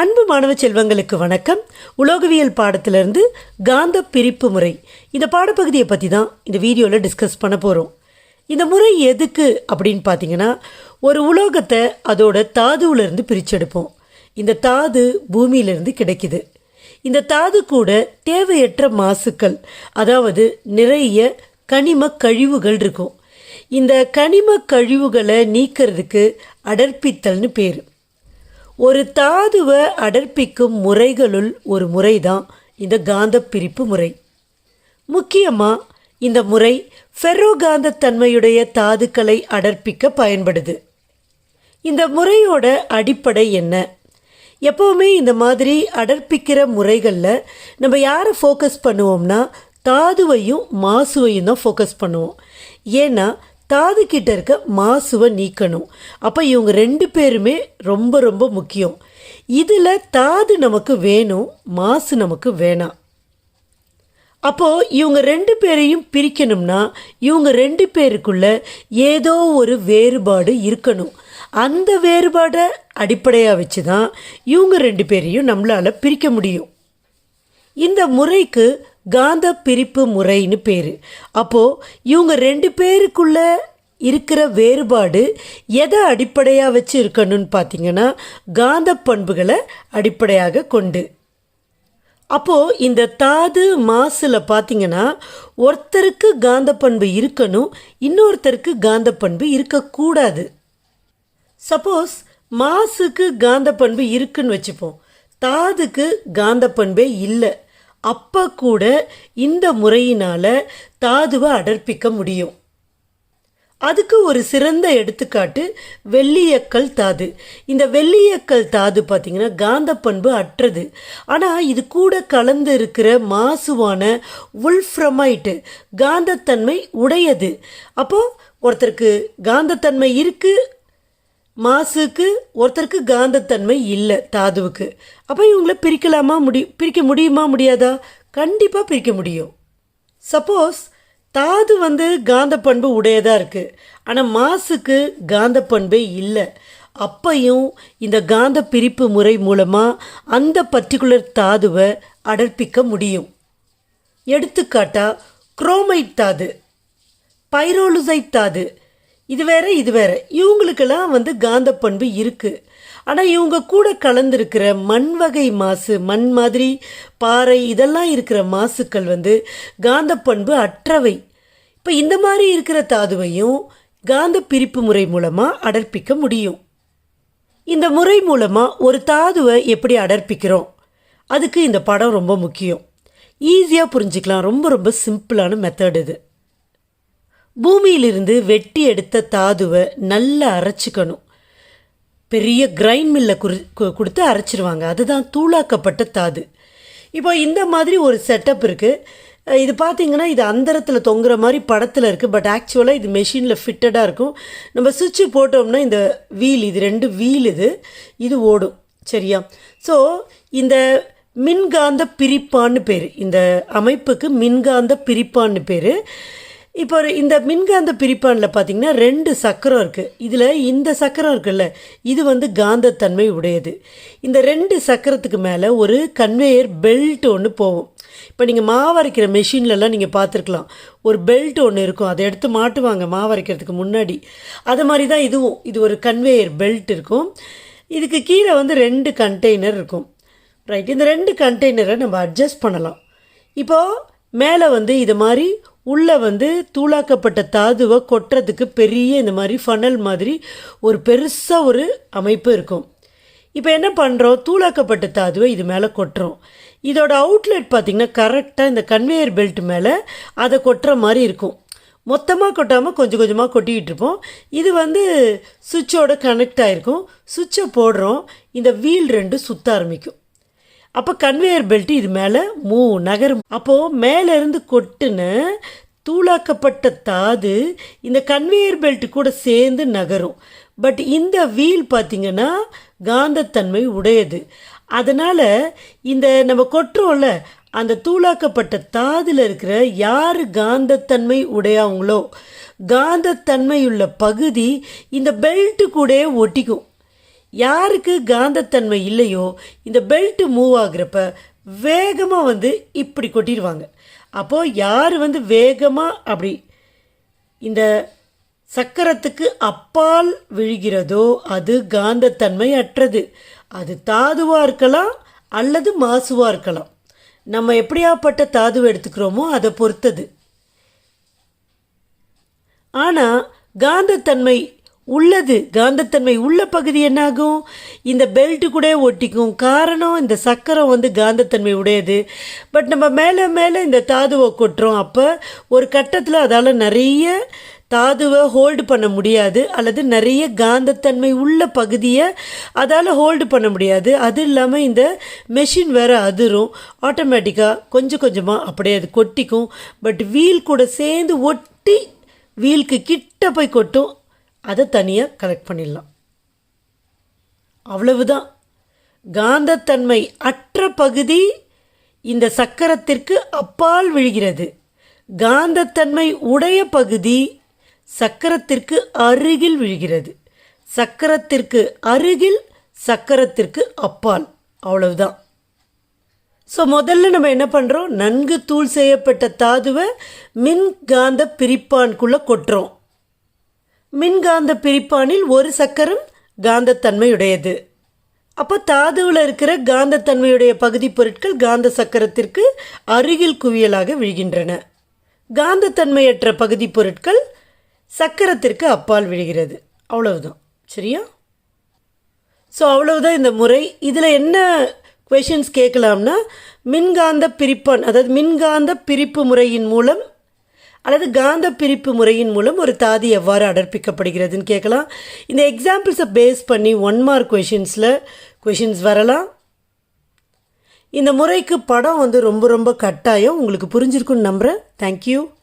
அன்பு மாணவ செல்வங்களுக்கு வணக்கம். உலோகவியல் பாடத்திலிருந்து காந்த பிரிப்பு முறை. இந்த பாடப்பகுதியை பற்றி தான் இந்த வீடியோவில் டிஸ்கஸ் பண்ண போகிறோம் இந்த முறை எதுக்கு அப்படின்னு பார்த்தீங்கன்னா ஒரு உலோகத்தை அதோட தாதுவிலிருந்து பிரிச்செடுப்போம். இந்த தாது பூமியிலிருந்து கிடைக்குது. இந்த தாது கூட தேவையற்ற மாசுக்கள் அதாவது நிறைய கனிம கழிவுகள் இருக்கும். இந்த கனிம கழிவுகளை நீக்கிறதுக்கு அடர்ப்பித்தல்னு பேர். ஒரு தாதுவை அடர்ப்பிக்கும் முறைகளுள் ஒரு முறை தான் இந்த காந்த பிரிப்பு முறை. முக்கியமாக இந்த முறை ஃபெரோ தன்மையுடைய தாதுக்களை அடர்ப்பிக்க பயன்படுது. இந்த முறையோட அடிப்படை என்ன? எப்போவுமே இந்த மாதிரி அடர்ப்பிக்கிற முறைகளில் நம்ம யாரை ஃபோக்கஸ் பண்ணுவோம்னா தாதுவையும் மாசுவையும் தான் ஃபோக்கஸ் பண்ணுவோம். ஏன்னா தாது கிட்ட இருக்க மாசுவை நீக்கணும். அப்போ இவங்க ரெண்டு பேருமே ரொம்ப ரொம்ப முக்கியம். இதில் தாது நமக்கு வேணும் மாசு நமக்கு வேணாம். அப்போது இவங்க ரெண்டு பேரையும் பிரிக்கணும்னா இவங்க ரெண்டு பேருக்குள்ள ஏதோ ஒரு வேறுபாடு இருக்கணும். அந்த வேறுபாடை அடிப்படையாக வச்சு தான் இவங்க ரெண்டு பேரையும் நம்மளால் பிரிக்க முடியும். இந்த முறைக்கு காந்த பிரிப்பு முறைன்னு பேர். அப்போது இவங்க ரெண்டு பேருக்குள்ள இருக்கிற வேறுபாடு எதை அடிப்படையாக வச்சு இருக்கணும்னு பார்த்தீங்கன்னா காந்த பண்புகளை அடிப்படையாக கொண்டு. அப்போது இந்த தாது மாசில் பார்த்தீங்கன்னா ஒருத்தருக்கு காந்த பண்பு இருக்கணும் இன்னொருத்தருக்கு காந்த பண்பு இருக்கக்கூடாது. சப்போஸ் மாசுக்கு காந்த பண்பு இருக்குன்னு வச்சுப்போம். தாதுக்கு காந்த பண்பே இல்லை. அப்போ கூட இந்த முறையினால் தாதுவை அடர்ப்பிக்க முடியும். அதுக்கு ஒரு சிறந்த எடுத்துக்காட்டு வெள்ளியக்கல் தாது. இந்த வெள்ளியக்கல் தாது பார்த்திங்கன்னா காந்த பண்பு அற்றது. ஆனால் இது கூட கலந்து இருக்கிற மாசுவான உல்ஃப்ரமைட்டு காந்தத்தன்மை உடையது. அப்போது ஒருத்தருக்கு காந்தத்தன்மை இருக்குது மாசுக்கு ஒருத்தருக்கு காந்தத்தன்மை இல்லை தாதுவுக்கு. அப்போ இவங்கள பிரிக்கலாமா முடி பிரிக்க முடியுமா முடியாதா? கண்டிப்பாக பிரிக்க முடியும். சப்போஸ் தாது வந்து காந்த பண்பு உடையதாக இருக்குது ஆனால் மாசுக்கு காந்த பண்பே இல்லை. அப்பையும் இந்த காந்த பிரிப்பு முறை மூலமாக அந்த பர்டிகுலர் தாதுவை அடர்ப்பிக்க முடியும். எடுத்துக்காட்டாக குரோமைட் தாது. பைரோலுசைட் தாது. இது வேற இது வேற. இவங்களுக்கெல்லாம் வந்து காந்த பண்பு இருக்குது ஆனால் இவங்க கூட கலந்துருக்கிற மண் வகை மாசு மண் மாதிரி பாறை இதெல்லாம் இருக்கிற மாசுக்கள் வந்து காந்த பண்பு அற்றவை. இப்போ இந்த மாதிரி இருக்கிற தாதுவையும் காந்த பிரிப்பு முறை மூலமாக அடர்ப்பிக்க முடியும். இந்த முறை மூலமாக ஒரு தாதுவை எப்படி அடர்ப்பிக்கிறோம்? அதுக்கு இந்த படம் ரொம்ப முக்கியம். ஈஸியாக புரிஞ்சுக்கலாம். ரொம்ப ரொம்ப சிம்பிளான மெத்தட் இது. பூமியிலிருந்து வெட்டி எடுத்த தாதுவை நல்லா அரைச்சிக்கணும். பெரிய கிரைண்ட் மில்லை குறி கொடுத்து அரைச்சிருவாங்க. அதுதான் தூளாக்கப்பட்ட தாது. இப்போ இந்த மாதிரி ஒரு செட்டப் இருக்குது இது பார்த்திங்கன்னா இது அந்தரத்தில் தொங்குற மாதிரி படத்தில் இருக்குது பட் ஆக்சுவலாக இது மெஷினில் ஃபிட்டடாக இருக்கும். நம்ம சுவிட்சு போட்டோம்னா இந்த வீல் இது ரெண்டு வீல் இது இது ஓடும். சரியா? ஸோ இந்த மின்காந்த பிரிப்பான்னு பேர். இந்த அமைப்புக்கு மின்காந்த பிரிப்பான்னு பேர். இப்போ ஒரு இந்த மின்காந்த பிரிப்பானில் பார்த்தீங்கன்னா ரெண்டு சக்கரம் இருக்குது இதில் இந்த சக்கரம் இருக்குல்ல இது வந்து காந்தத்தன்மை உடையது. இந்த ரெண்டு சக்கரத்துக்கு மேலே ஒரு கன்வேயர் பெல்ட் ஒன்று போகும். இப்போ நீங்கள் மாவரைக்கிற மெஷின்லலாம் நீங்கள் பார்த்துருக்கலாம் ஒரு பெல்ட் ஒன்று இருக்கும். அதை எடுத்து மாட்டுவாங்க மாவரைக்கிறதுக்கு முன்னாடி. அது மாதிரி தான் இதுவும். இது ஒரு கன்வேயர் பெல்ட் இருக்கும். இதுக்கு கீழே வந்து ரெண்டு கண்டெய்னர் இருக்கும். ரைட் இந்த ரெண்டு கண்டெய்னரை நம்ம அட்ஜஸ்ட் பண்ணலாம். இப்போது மேலே வந்து இது மாதிரி உள்ளே வந்து தூளாக்கப்பட்ட தாதுவை கொட்டுறதுக்கு பெரிய இந்த மாதிரி ஃபனல் மாதிரி ஒரு பெருசாக ஒரு அமைப்பு இருக்கும். இப்போ என்ன பண்ணுறோம் தூளாக்கப்பட்ட தாதுவை இது மேலே கொட்டுறோம். இதோட அவுட்லெட் பார்த்திங்கன்னா கரெக்டாக இந்த கன்வேயர் பெல்ட் மேலே அதை கொட்டுற மாதிரி இருக்கும். மொத்தமாக கொட்டாமல் கொஞ்சம் கொஞ்சமாக கொட்டிக்கிட்டு இருப்போம். இது வந்து சுவிட்சோட கனெக்ட் ஆகிருக்கும் சுவிட்சை போடுறோம். இந்த வீல் ரெண்டு சுற்ற ஆரம்பிக்கும். அப்போ கன்வேயர் பெல்ட் இது மேலே மூ நகரும் அப்போது மேலேருந்து கொட்டுன்னு தூளாக்கப்பட்ட தாது இந்த கன்வேயர் பெல்ட் கூட சேர்ந்து நகரும். பட் இந்த வீல் பார்த்திங்கன்னா காந்தத்தன்மை உடையது. அதனால் இந்த நம்ம கொட்டுறோம்ல அந்த தூளாக்கப்பட்ட தாதில் இருக்கிற யார் காந்தத்தன்மை உடையவங்களோ காந்தத்தன்மையுள்ள பகுதி இந்த பெல்ட்டு கூட ஒட்டிக்கும். யாருக்கு காந்தத்தன்மை இல்லையோ இந்த பெல்ட்டு மூவ் ஆகுறப்ப வேகமாக வந்து இப்படி கொட்டிடுவாங்க. அப்போது யார் வந்து வேகமாக அப்படி இந்த சக்கரத்துக்கு அப்பால் விழுகிறதோ அது காந்தத்தன்மை அற்றது. அது தாதுவாக இருக்கலாம் அல்லது மாசுவாக இருக்கலாம். நம்ம எப்படியாப்பட்ட தாதுவை எடுத்துக்கிறோமோ அதை பொறுத்தது. ஆனால் காந்தத்தன்மை உள்ளது. காந்தத்தன்மை உள்ள பகுதி என்னாகும்? இந்த பெல்ட்டு கூட ஒட்டிக்கும். காரணம் இந்த சக்கரம் வந்து காந்தத்தன்மை உடையது. பட் நம்ம மேலே மேலே இந்த தாதுவை கொட்டுறோம். அப்போ ஒரு கட்டத்தில் அதால் நிறைய தாதுவை ஹோல்டு பண்ண முடியாது. அல்லது நிறைய காந்தத்தன்மை உள்ள பகுதியை அதால் ஹோல்டு பண்ண முடியாது. அது இல்லாமல் இந்த மெஷின் வேறு அதிரும். ஆட்டோமேட்டிக்காக கொஞ்சம் கொஞ்சமாக அப்படியே அது கொட்டிக்கும். பட் வீல் கூட சேர்ந்து ஒட்டி வீலுக்கு கிட்ட போய் கொட்டும். அதை தனியாக கலெக்ட் பண்ணிடலாம். அவ்வளவுதான். காந்தத்தன்மை அற்ற பகுதி இந்த சக்கரத்திற்கு அப்பால் விழுகிறது. காந்தத்தன்மை உடைய பகுதி சக்கரத்திற்கு அருகில் விழுகிறது. சக்கரத்திற்கு அருகில் சக்கரத்திற்கு அப்பால். அவ்வளவுதான். ஸோ முதல்ல நம்ம என்ன பண்ணுறோம் நன்கு தூள் செய்யப்பட்ட தாதுவை மின்காந்த பிரிப்பான்குள்ளே கொட்டுறோம். மின்காந்த பிரிப்பானில் ஒரு சக்கரம் காந்தத்தன்மையுடையது. அப்போ தாதுவில் இருக்கிற காந்தத்தன்மையுடைய பகுதி பொருட்கள் காந்த சக்கரத்திற்கு அருகில் குவியலாக விழுகின்றன. காந்தத்தன்மையற்ற பகுதி பொருட்கள் சக்கரத்திற்கு அப்பால் விழுகிறது. அவ்வளவுதான். சரியா? ஸோ அவ்வளவுதான் இந்த முறை. இதில் என்ன கொஷின்ஸ் கேட்கலாம்னா மின்காந்த பிரிப்பான் அதாவது மின்காந்த பிரிப்பு முறையின் மூலம் அல்லது காந்த பிரிப்பு முறையின் மூலம் ஒரு தாதி எவ்வாறு அடர்ப்பிக்கப்படுகிறதுன்னு கேட்கலாம். இந்த எக்ஸாம்பிள்ஸை பேஸ் பண்ணி ஒன் மார்க் கொஷின்ஸில் கொஷின்ஸ் வரலாம். இந்த முறைக்கு படம் வந்து ரொம்ப ரொம்ப கட்டாயம். உங்களுக்கு புரிஞ்சிருக்குன்னு நம்புகிறேன் தேங்க்யூ